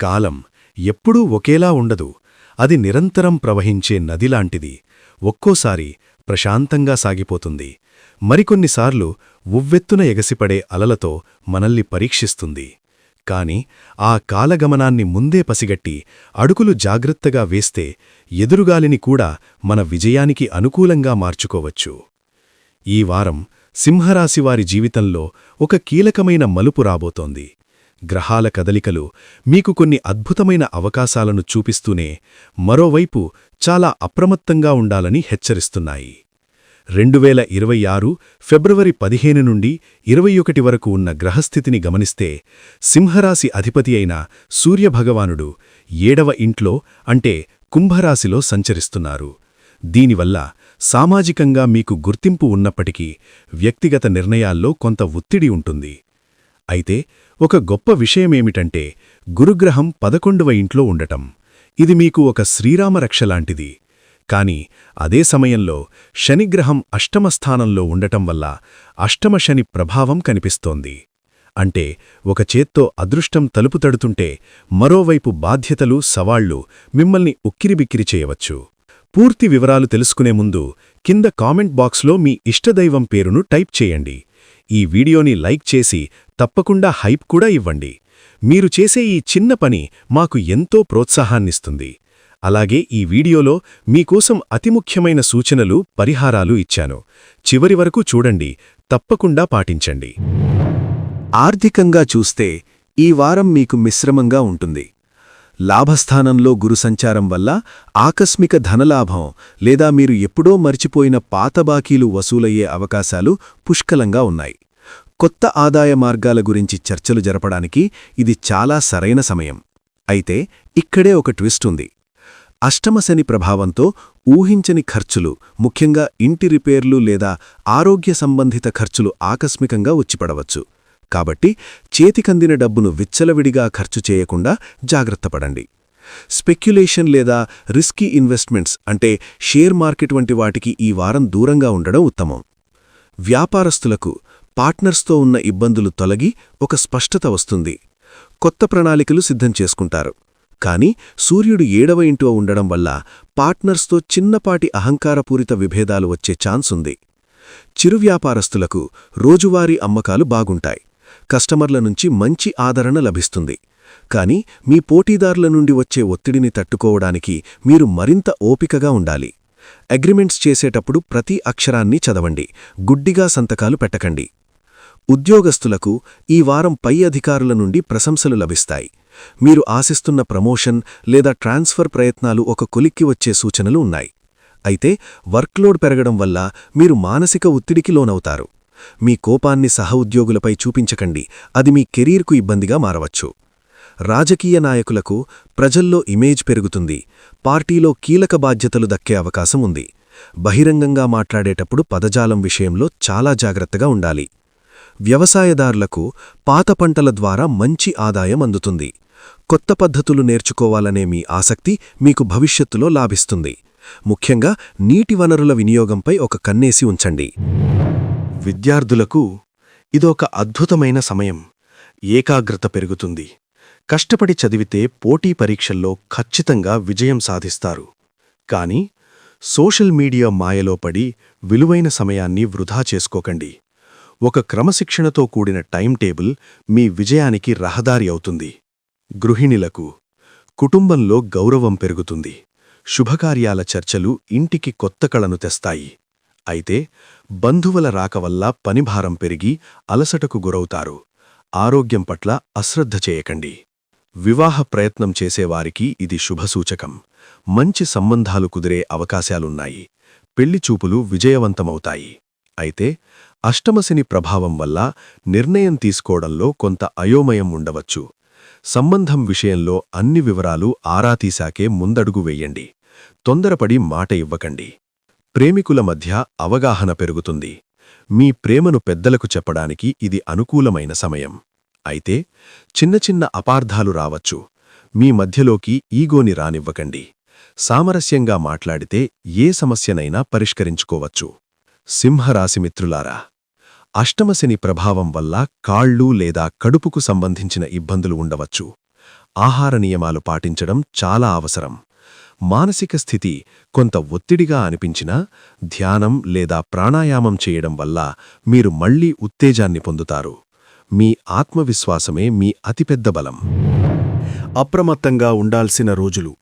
కాలం ఎప్పుడూ ఒకేలా ఉండదు. అది నిరంతరం ప్రవహించే నదిలాంటిది. ఒక్కోసారి ప్రశాంతంగా సాగిపోతుంది. మరికొన్నిసార్లు ఉవ్వెత్తున ఎగసిపడే అలలతో మనల్ని పరీక్షిస్తుంది. కాని ఆ కాలగమనాన్ని ముందే పసిగట్టి అడుగులు జాగ్రత్తగా వేస్తే ఎదురుగాలిని కూడా మన విజయానికి అనుకూలంగా మార్చుకోవచ్చు. ఈ వారం సింహరాశివారి జీవితంలో ఒక కీలకమైన మలుపు రాబోతోంది. గ్రహాల కదలికలు మీకు కొన్ని అద్భుతమైన అవకాశాలను చూపిస్తూనే మరోవైపు చాలా అప్రమత్తంగా ఉండాలని హెచ్చరిస్తున్నాయి. రెండువేల ఇరవై ఆరు ఫిబ్రవరి పదిహేను నుండి ఇరవై ఒకటి వరకు ఉన్న గ్రహస్థితిని గమనిస్తే సింహరాశి అధిపతి అయిన సూర్యభగవానుడు ఏడవ ఇంట్లో అంటే కుంభరాశిలో సంచరిస్తున్నారు. దీనివల్ల సామాజికంగా మీకు గుర్తింపు ఉన్నప్పటికీ వ్యక్తిగత నిర్ణయాల్లో కొంత ఒత్తిడి ఉంటుంది. అయితే ఒక గొప్ప విషయమేమిటంటే గురుగ్రహం పదకొండవ ఇంట్లో ఉండటం. ఇది మీకు ఒక శ్రీరామరక్షలాంటిది కాని అదే సమయంలో శనిగ్రహం అష్టమ స్థానంలో ఉండటం వల్ల అష్టమ శని ప్రభావం కనిపిస్తోంది. అంటే ఒక చేత్తో అదృష్టం తలుపు తడుతుంటే మరోవైపు బాధ్యతలు సవాళ్ళు మిమ్మల్ని ఉక్కిరిబిక్కిరి చేయవచ్చు. పూర్తి వివరాలు తెలుసుకునే ముందు కింద కామెంట్ బాక్స్లో మీ ఇష్టదైవం పేరును టైప్ చేయండి. ఈ వీడియోని లైక్ చేసి తప్పకుండా హైప్ కూడా ఇవ్వండి. మీరు చేసే ఈ చిన్న పని మాకు ఎంతో ప్రోత్సాహాన్నిస్తుంది. అలాగే ఈ వీడియోలో మీకోసం అతి ముఖ్యమైన సూచనలు పరిహారాలు ఇచ్చాను. చివరి వరకు చూడండి తప్పకుండా పాటించండి. ఆర్థికంగా చూస్తే ఈ వారం మీకు మిశ్రమంగా ఉంటుంది. లాభస్థానంలో గురు సంచారం వల్ల ఆకస్మిక ధనలాభం లేదా మీరు ఎప్పుడో మర్చిపోయిన పాత బాకీలు వసూలయ్యే అవకాశాలు పుష్కలంగా ఉన్నాయి. కొత్త ఆదాయ మార్గాల గురించి చర్చలు జరపడానికి ఇది చాలా సరైన సమయం. అయితే ఇక్కడే ఒక ట్విస్ట్ ఉంది. అష్టమశని ప్రభావంతో ఊహించని ఖర్చులు ముఖ్యంగా ఇంటి రిపేర్లు లేదా ఆరోగ్య సంబంధిత ఖర్చులు ఆకస్మికంగా వచ్చిపడవచ్చు. కాబట్టి చేతికందిన డబ్బును విచ్చలవిడిగా ఖర్చు చేయకుండా జాగ్రత్తపడండి స్పెక్యులేషన్ లేదా రిస్కీ ఇన్వెస్ట్మెంట్స్ అంటే షేర్ మార్కెట్ వంటి వాటికి ఈ వారం దూరంగా ఉండడం ఉత్తమం. వ్యాపారస్తులకు పార్ట్నర్స్తో ఉన్న ఇబ్బందులు తొలగి ఒక స్పష్టత వస్తుంది. కొత్త ప్రణాళికలు సిద్ధం చేసుకుంటారు. కాని సూర్యుడు ఏడవ ఇంటో ఉండడం వల్ల పార్ట్నర్స్తో చిన్నపాటి అహంకారపూరిత విభేదాలు వచ్చే ఛాన్స్ ఉంది. చిరు వ్యాపారస్తులకు రోజువారీ అమ్మకాలు బాగుంటాయి. కస్టమర్ల నుంచి మంచి ఆదరణ లభిస్తుంది. కాని మీ పోటీదారుల నుండి వచ్చే ఒత్తిడిని తట్టుకోవడానికి మీరు మరింత ఓపికగా ఉండాలి. అగ్రిమెంట్స్ చేసేటప్పుడు ప్రతి అక్షరాన్ని చదవండి. గుడ్డిగా సంతకాలు పెట్టకండి. ఉద్యోగస్తులకు ఈ వారం పై అధికారుల నుండి ప్రశంసలు లభిస్తాయి. మీరు ఆశిస్తున్న ప్రమోషన్ లేదా ట్రాన్స్ఫర్ ప్రయత్నాలు ఒక కొలిక్కి వచ్చే సూచనలు ఉన్నాయి. అయితే వర్క్లోడ్ పెరగడం వల్ల మీరు మానసిక ఒత్తిడికి లోనవుతారు. మీ కోపాన్ని సహోద్యోగులపై చూపించకండి. అది మీ కెరీర్కు ఇబ్బందిగా మారవచ్చు. రాజకీయ నాయకులకు ప్రజల్లో ఇమేజ్ పెరుగుతుంది. పార్టీలో కీలక బాధ్యతలు దక్కే అవకాశం ఉంది. బహిరంగంగా మాట్లాడేటప్పుడు పదజాలం విషయంలో చాలా జాగ్రత్తగా ఉండాలి. వ్యవసాయదారులకు పాత పంటల ద్వారా మంచి ఆదాయం అందుతుంది. కొత్త పద్ధతులు నేర్చుకోవాలనే మీ ఆసక్తి మీకు భవిష్యత్తులో లాభిస్తుంది. ముఖ్యంగా నీటి వనరుల వినియోగంపై ఒక కన్నేసి ఉంచండి. విద్యార్థులకు ఇదొక అద్భుతమైన సమయం. ఏకాగ్రత పెరుగుతుంది. కష్టపడి చదివితే పోటీ పరీక్షల్లో ఖచ్చితంగా విజయం సాధిస్తారు. కాని సోషల్ మీడియా మాయలో పడి విలువైన సమయాన్ని వృధా చేసుకోకండి. ఒక క్రమశిక్షణతో కూడిన టైం టేబుల్ మీ విజయానికి రహదారి అవుతుంది. గృహిణులకు కుటుంబంలో గౌరవం పెరుగుతుంది. శుభకార్యాల చర్చలు ఇంటికి కొత్త కళను తెస్తాయి. అయితే బంధువుల రాక వల్ల పనిభారం పెరిగి అలసటకు గురవుతారు. ఆరోగ్యం పట్ల అశ్రద్ధ చేయకండి. వివాహ ప్రయత్నం చేసేవారికి ఇది శుభసూచకం. మంచి సంబంధాలు కుదిరే అవకాశాలున్నాయి. పెళ్ళిచూపులు విజయవంతమవుతాయి. అయితే అష్టమశని ప్రభావం వల్ల నిర్ణయం తీసుకోవడంలో కొంత అయోమయం ఉండవచ్చు. సంబంధం విషయంలో అన్ని వివరాలు ఆరాతీశాకే ముందడుగు వెయ్యండి తొందరపడి మాట ఇవ్వకండి. ప్రేమికుల మధ్య అవగాహన పెరుగుతుంది. మీ ప్రేమను పెద్దలకు చెప్పడానికి ఇది అనుకూలమైన సమయం. అయితే చిన్న చిన్న అపార్థాలు రావచ్చు. మీ మధ్యలోకి ఈగోని రానివ్వకండి. సామరస్యంగా మాట్లాడితే ఏ సమస్యనైనా పరిష్కరించుకోవచ్చు. సింహరాశిమిత్రులారా అష్టమశని ప్రభావం వల్ల కాళ్ళు లేదా కడుపుకు సంబంధించిన ఇబ్బందులు ఉండవచ్చు. ఆహార నియమాలు పాటించడం చాలా అవసరం. మానసిక స్థితి కొంత ఒత్తిడిగా అనిపించినా ధ్యానం లేదా ప్రాణాయామం చేయడం వల్ల మీరు మళ్ళీ ఉత్తేజాన్ని పొందుతారు. మీ ఆత్మవిశ్వాసమే మీ అతిపెద్ద బలం. అప్రమత్తంగా ఉండాల్సిన రోజులు.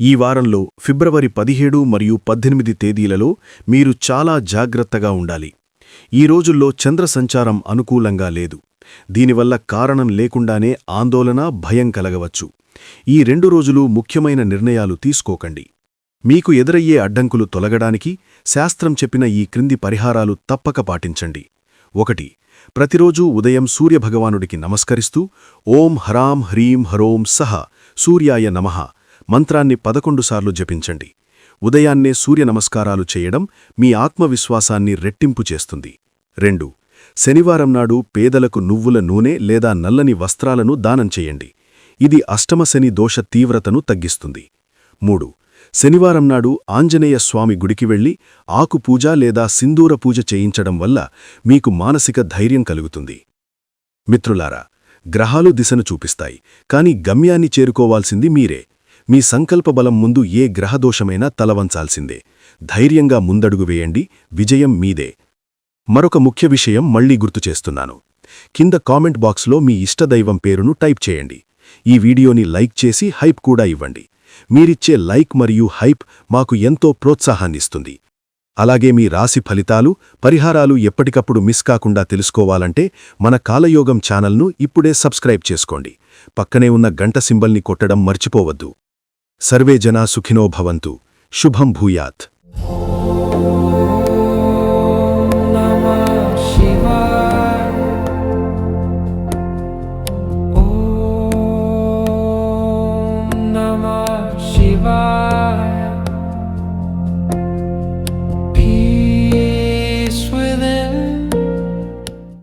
ఈ వారంలో ఫిబ్రవరి పదిహేడు మరియు పద్దెనిమిది తేదీలలో మీరు చాలా జాగ్రత్తగా ఉండాలి. ఈ రోజుల్లో చంద్ర సంచారం అనుకూలంగా లేదు. దీనివల్ల కారణం లేకుండానే ఆందోళన భయం కలగవచ్చు. ఈ రెండు రోజులు ముఖ్యమైన నిర్ణయాలు తీసుకోకండి. మీకు ఎదురయ్యే అడ్డంకులు తొలగడానికి శాస్త్రం చెప్పిన ఈ క్రింది పరిహారాలు తప్పక పాటించండి. ఒకటి ప్రతిరోజూ ఉదయం సూర్యభగవానుడికి నమస్కరిస్తూ ఓం హరాం హ్రీం హరోం సహ సూర్యాయ నమః మంత్రాన్ని పదకొండుసార్లు జపించండి. ఉదయాన్నే సూర్య నమస్కారాలు చేయడం మీ ఆత్మవిశ్వాసాన్ని రెట్టింపు చేస్తుంది. రెండు శనివారం నాడు పేదలకు నువ్వుల నూనె లేదా నల్లని వస్త్రాలను దానం చేయండి. ఇది అష్టమశని దోష తీవ్రతను తగ్గిస్తుంది. మూడు శనివారం నాడు ఆంజనేయ స్వామి గుడికి వెళ్ళి ఆకు పూజ లేదా సింధూర పూజ చేయించడం వల్ల మీకు మానసిక ధైర్యం కలుగుతుంది. మిత్రులారా గ్రహాలు దిశను చూపిస్తాయి కాని గమ్యాన్ని చేరుకోవాల్సింది మీరే. మీ సంకల్ప బలం ముందు ఏ గ్రహదోషమైనా తలవంచాల్సిందే. ధైర్యంగా ముందడుగు వేయండి. విజయం మీదే. మరొక ముఖ్య విషయం మళ్ళీ గుర్తు చేస్తున్నాను. కింద కామెంట్ బాక్స్లో మీ ఇష్టదైవం పేరును టైప్ చేయండి. ఈ వీడియోని లైక్ చేసి హైప్ కూడా ఇవ్వండి. మీరిచ్చే లైక్ మరియు హైప్ మాకు ఎంతో ప్రోత్సాహాన్నిస్తుంది. అలాగే మీ రాశి ఫలితాలు పరిహారాలు ఎప్పటికప్పుడు మిస్ కాకుండా తెలుసుకోవాలంటే మన కాలయోగం ఛానల్ను ఇప్పుడే సబ్స్క్రైబ్ చేసుకోండి. పక్కనే ఉన్న గంట సింబల్ని కొట్టడం మర్చిపోవద్దు. सर्वे जना सुखिनो भवन्तु। शुभं भूयात्।